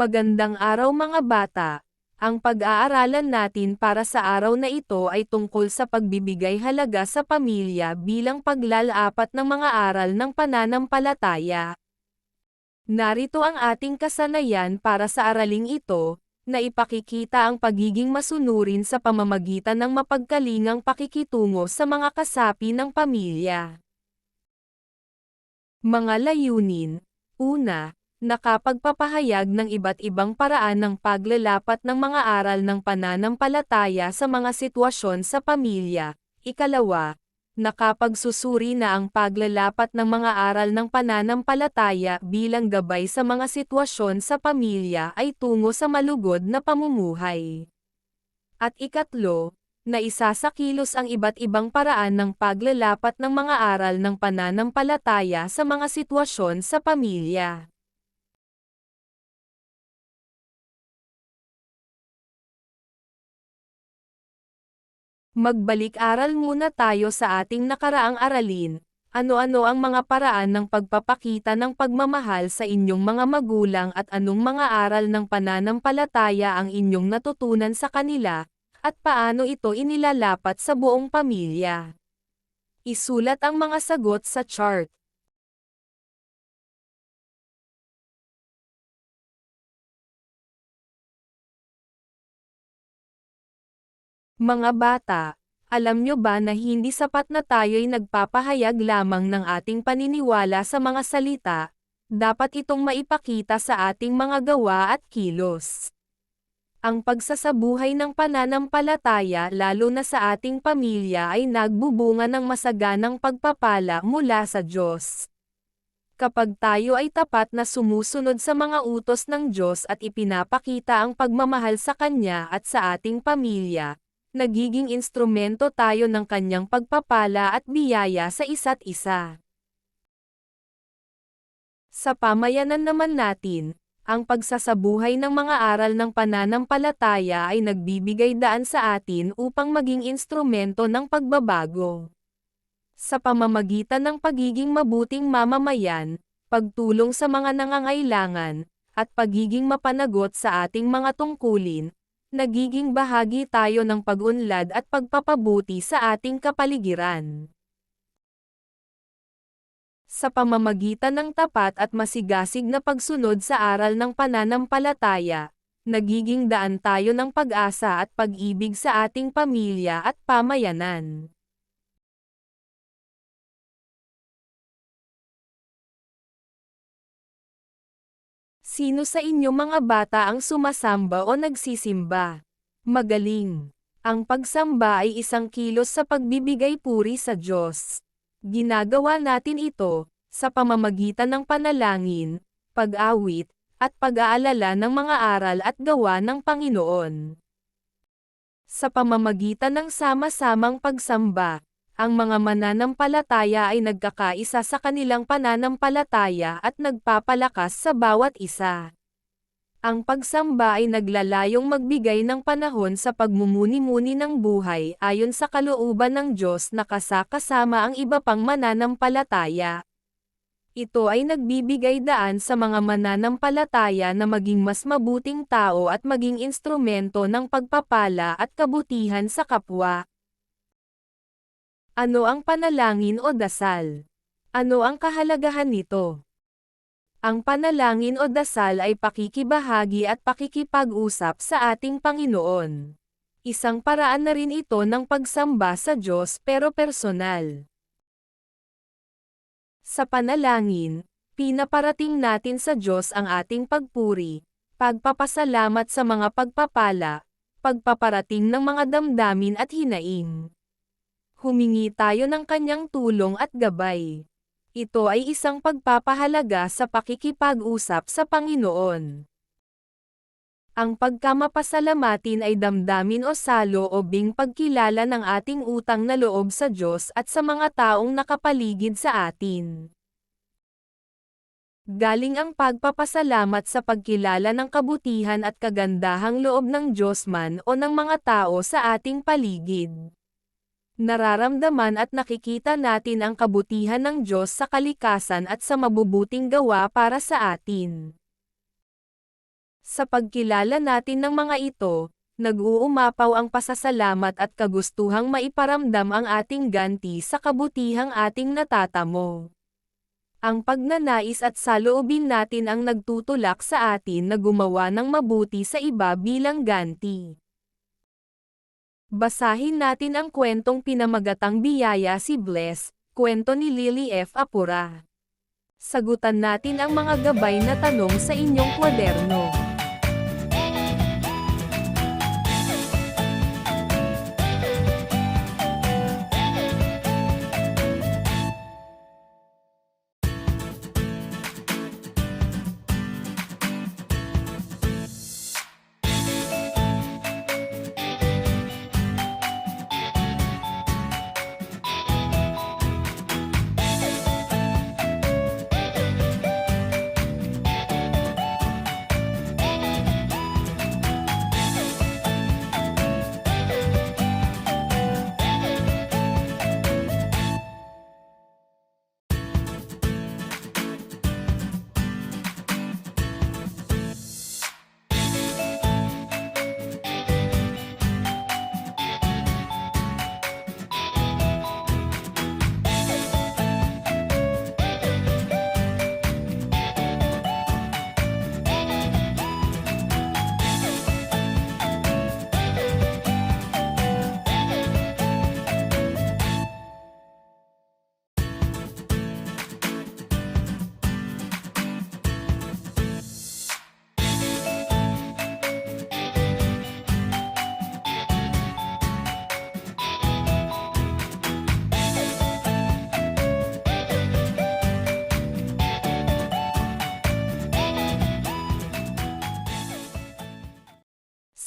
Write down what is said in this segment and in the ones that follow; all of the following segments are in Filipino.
Magandang araw mga bata. Ang pag-aaralan natin para sa araw na ito ay tungkol sa pagbibigay halaga sa pamilya bilang paglalapat ng mga aral ng pananampalataya. Narito ang ating kasanayan para sa araling ito, na ipakikita ang pagiging masunurin sa pamamagitan ng mapagkalingang pakikitungo sa mga kasapi ng pamilya. Mga layunin Una, nakapagpapahayag ng iba't ibang paraan ng paglalapat ng mga aral ng pananampalataya sa mga sitwasyon sa pamilya. Ikalawa, nakapagsusuri na ang paglalapat ng mga aral ng pananampalataya bilang gabay sa mga sitwasyon sa pamilya ay tungo sa malugod na pamumuhay. At ikatlo, na isasakilos ang iba't ibang paraan ng paglalapat ng mga aral ng pananampalataya sa mga sitwasyon sa pamilya. Magbalik-aral muna tayo sa ating nakaraang aralin. Ano-ano ang mga paraan ng pagpapakita ng pagmamahal sa inyong mga magulang at anong mga aral ng pananampalataya ang inyong natutunan sa kanila, at paano ito inilalapat sa buong pamilya. Isulat ang mga sagot sa chart. Mga bata, alam nyo ba na hindi sapat na tayo'y nagpapahayag lamang ng ating paniniwala sa mga salita, dapat itong maipakita sa ating mga gawa at kilos. Ang pagsasabuhay ng pananampalataya lalo na sa ating pamilya ay nagbubunga ng masaganang pagpapala mula sa Diyos. Kapag tayo ay tapat na sumusunod sa mga utos ng Diyos at ipinapakita ang pagmamahal sa Kanya at sa ating pamilya, nagiging instrumento tayo ng Kanyang pagpapala at biyaya sa isa't isa. Sa pamayanan naman natin, ang pagsasabuhay ng mga aral ng pananampalataya ay nagbibigay daan sa atin upang maging instrumento ng pagbabago. Sa pamamagitan ng pagiging mabuting mamamayan, pagtulong sa mga nangangailangan, at pagiging mapanagot sa ating mga tungkulin, nagiging bahagi tayo ng pag-unlad at pagpapabuti sa ating kapaligiran sa pamamagitan ng tapat at masigasig na pagsunod sa aral ng pananampalataya, nagiging daan tayo ng pag-asa at pag-ibig sa ating pamilya at pamayanan. Sino sa inyo mga bata ang sumasamba o nagsisimba? Magaling. Ang pagsamba ay isang kilos sa pagbibigay puri sa Diyos. Ginagawa natin ito, sa pamamagitan ng panalangin, pag-awit, at pag-aalala ng mga aral at gawa ng Panginoon. Sa pamamagitan ng sama-samang pagsamba, ang mga mananampalataya ay nagkakaisa sa kanilang pananampalataya at nagpapalakas sa bawat isa. Ang pagsamba ay naglalayong magbigay ng panahon sa pagmumuni-muni ng buhay ayon sa kalooban ng Diyos na kasakasama ang iba pang mananampalataya. Ito ay nagbibigay daan sa mga mananampalataya na maging mas mabuting tao at maging instrumento ng pagpapala at kabutihan sa kapwa. Ano ang panalangin o dasal? Ano ang kahalagahan nito? Ang panalangin o dasal ay pakikibahagi at pakikipag-usap sa ating Panginoon. Isang paraan na rin ito ng pagsamba sa Diyos pero personal. Sa panalangin, pinaparating natin sa Diyos ang ating pagpuri, pagpapasalamat sa mga pagpapala, pagpaparating ng mga damdamin at hinaing. Humingi tayo ng kanyang tulong at gabay. Ito ay isang pagpapahalaga sa pakikipag-usap sa Panginoon. Ang pagkamapasalamatin ay damdamin o salo o bing pagkilala ng ating utang na loob sa Diyos at sa mga taong nakapaligid sa atin. Galing ang pagpapasalamat sa pagkilala ng kabutihan at kagandahang loob ng Diyos man o ng mga tao sa ating paligid. Nararamdaman at nakikita natin ang kabutihan ng Diyos sa kalikasan at sa mabubuting gawa para sa atin. Sa pagkilala natin ng mga ito, nag-uumapaw ang pasasalamat at kagustuhang maiparamdam ang ating ganti sa kabutihang ating natatamo. Ang pagnanais at saloobin natin ang nagtutulak sa atin na gumawa ng mabuti sa iba bilang ganti. Basahin natin ang kwentong pinamagatang biyaya si Bless, kwento ni Lily F. Apura. Sagutan natin ang mga gabay na tanong sa inyong kwaderno.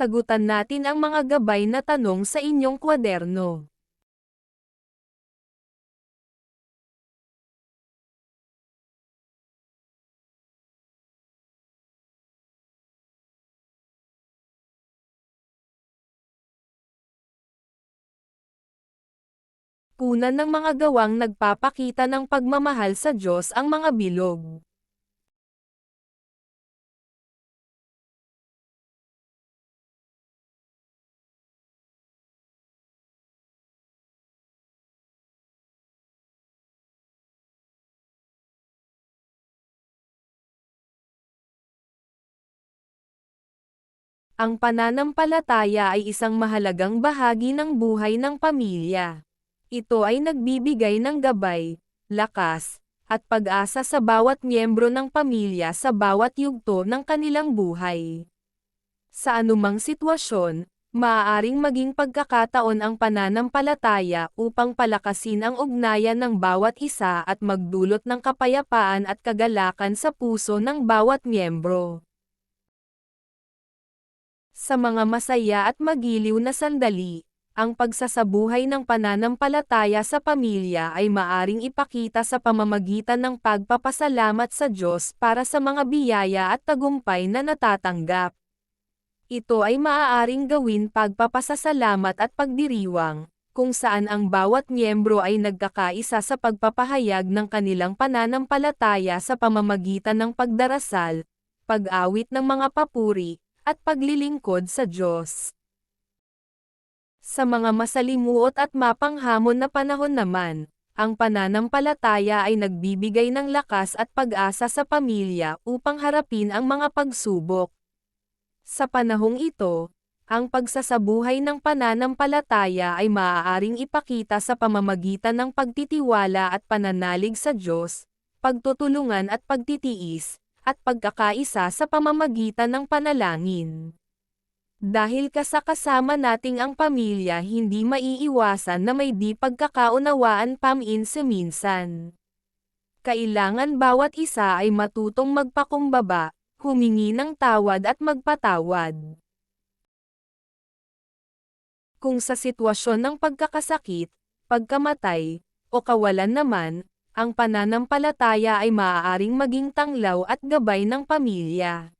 Sagutan natin ang mga gabay na tanong sa inyong kwaderno. Punan ng mga gawang nagpapakita ng pagmamahal sa Diyos ang mga bilog. Ang pananampalataya ay isang mahalagang bahagi ng buhay ng pamilya. Ito ay nagbibigay ng gabay, lakas, at pag-asa sa bawat miyembro ng pamilya sa bawat yugto ng kanilang buhay. Sa anumang sitwasyon, maaaring maging pagkakataon ang pananampalataya upang palakasin ang ugnayan ng bawat isa at magdulot ng kapayapaan at kagalakan sa puso ng bawat miyembro. Sa mga masaya at magiliw na sandali, ang pagsasabuhay ng pananampalataya sa pamilya ay maaring ipakita sa pamamagitan ng pagpapasalamat sa Diyos para sa mga biyaya at tagumpay na natatanggap. Ito ay maaaring gawin pagpapasasalamat at pagdiriwang, kung saan ang bawat miyembro ay nagkakaisa sa pagpapahayag ng kanilang pananampalataya sa pamamagitan ng pagdarasal, pag-awit ng mga papuri, at paglilingkod sa Diyos. Sa mga masalimuot at mapanghamon na panahon naman, ang pananampalataya ay nagbibigay ng lakas at pag-asa sa pamilya upang harapin ang mga pagsubok. Sa panahong ito, ang pagsasabuhay ng pananampalataya ay maaaring ipakita sa pamamagitan ng pagtitiwala at pananalig sa Diyos, pagtutulungan at pagtitiis, at pagkakaisa sa pamamagitan ng panalangin. Dahil kasakasama nating ang pamilya hindi maiiwasan na may di pagkakaunawaan paminsa-minsan. Kailangan bawat isa ay matutong magpakumbaba, humingi ng tawad at magpatawad. Kung sa sitwasyon ng pagkakasakit, pagkamatay, o kawalan naman, ang pananampalataya ay maaaring maging tanglaw at gabay ng pamilya.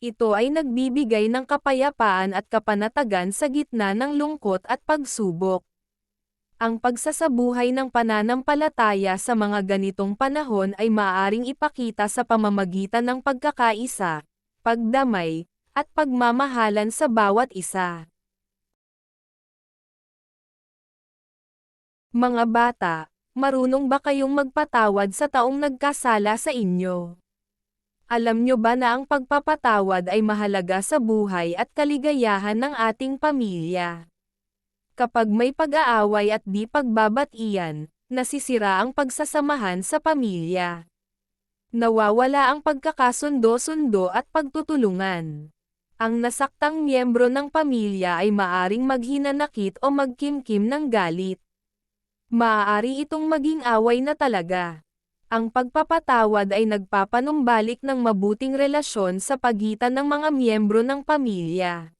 Ito ay nagbibigay ng kapayapaan at kapanatagan sa gitna ng lungkot at pagsubok. Ang pagsasabuhay ng pananampalataya sa mga ganitong panahon ay maaaring ipakita sa pamamagitan ng pagkakaisa, pagdamay, at pagmamahalan sa bawat isa. Mga bata, marunong ba kayong magpatawad sa taong nagkasala sa inyo? Alam nyo ba na ang pagpapatawad ay mahalaga sa buhay at kaligayahan ng ating pamilya? Kapag may pag-aaway at di pagbabatian, nasisira ang pagsasamahan sa pamilya. Nawawala ang pagkakasundo-sundo at pagtutulungan. Ang nasaktang miyembro ng pamilya ay maaring maghinanakit o magkimkim ng galit. Maaari itong maging away na talaga. Ang pagpapatawad ay nagpapanumbalik ng mabuting relasyon sa pagitan ng mga miyembro ng pamilya.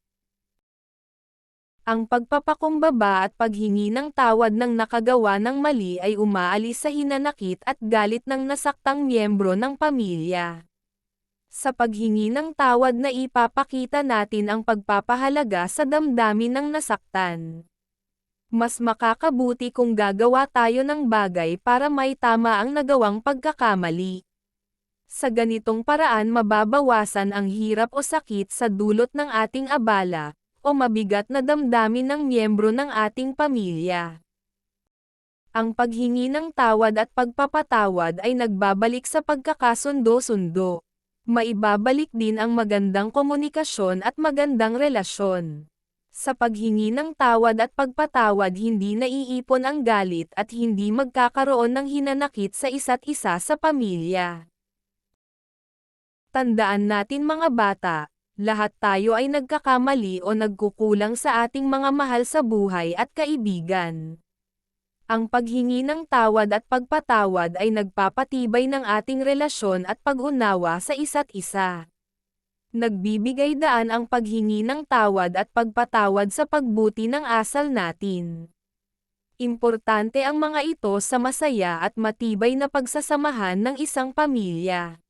Ang pagpapakumbaba at paghingi ng tawad ng nakagawa ng mali ay umaalis sa hinanakit at galit ng nasaktang miyembro ng pamilya. Sa paghingi ng tawad na ipapakita natin ang pagpapahalaga sa damdamin ng nasaktan mas makakabuti kung gagawa tayo ng bagay para may tama ang nagawang pagkakamali. Sa ganitong paraan mababawasan ang hirap o sakit sa dulot ng ating abala, o mabigat na damdamin ng miyembro ng ating pamilya. Ang paghingi ng tawad at pagpapatawad ay nagbabalik sa pagkakasundo-sundo. Maibabalik din ang magandang komunikasyon at magandang relasyon. Sa paghingi ng tawad at pagpatawad hindi naiipon ang galit at hindi magkakaroon ng hinanakit sa isa't isa sa pamilya. Tandaan natin mga bata, lahat tayo ay nagkakamali o nagkukulang sa ating mga mahal sa buhay at kaibigan. Ang paghingi ng tawad at pagpatawad ay nagpapatibay ng ating relasyon at pag-unawa sa isa't isa. Nagbibigay daan ang paghingi ng tawad at pagpatawad sa pagbuti ng asal natin. Importante ang mga ito sa masaya at matibay na pagsasamahan ng isang pamilya.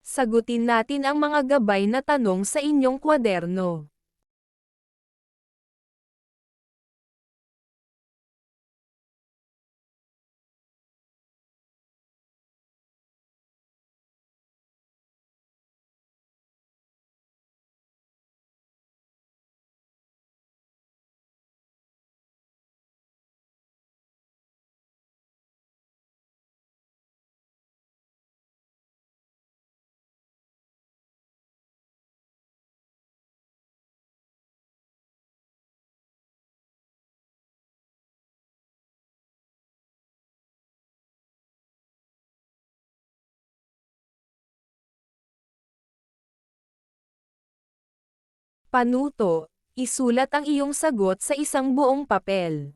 Sagutin natin ang mga gabay na tanong sa inyong kwaderno. Panuto, isulat ang iyong sagot sa isang buong papel.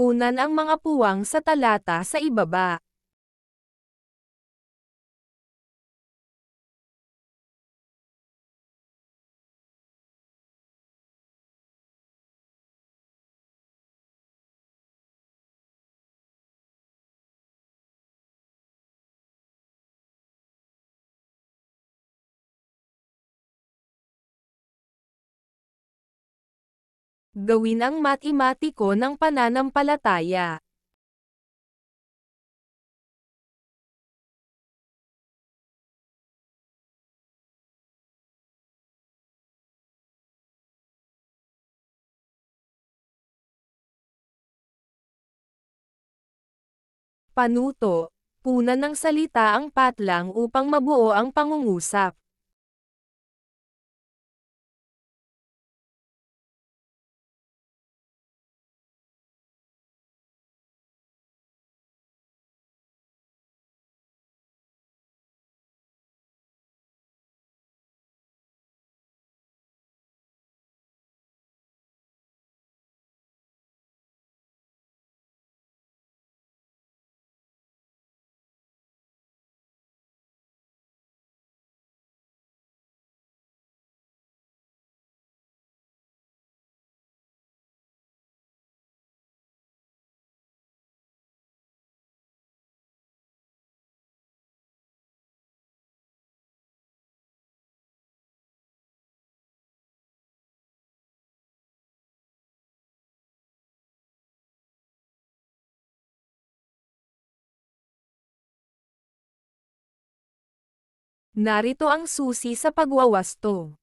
Punan ang mga puwang sa talata sa ibaba. Gawin ang matematiko ng pananampalataya. Panuto, punan ng salita ang patlang upang mabuo ang pangungusap. Narito ang susi sa pagwawasto.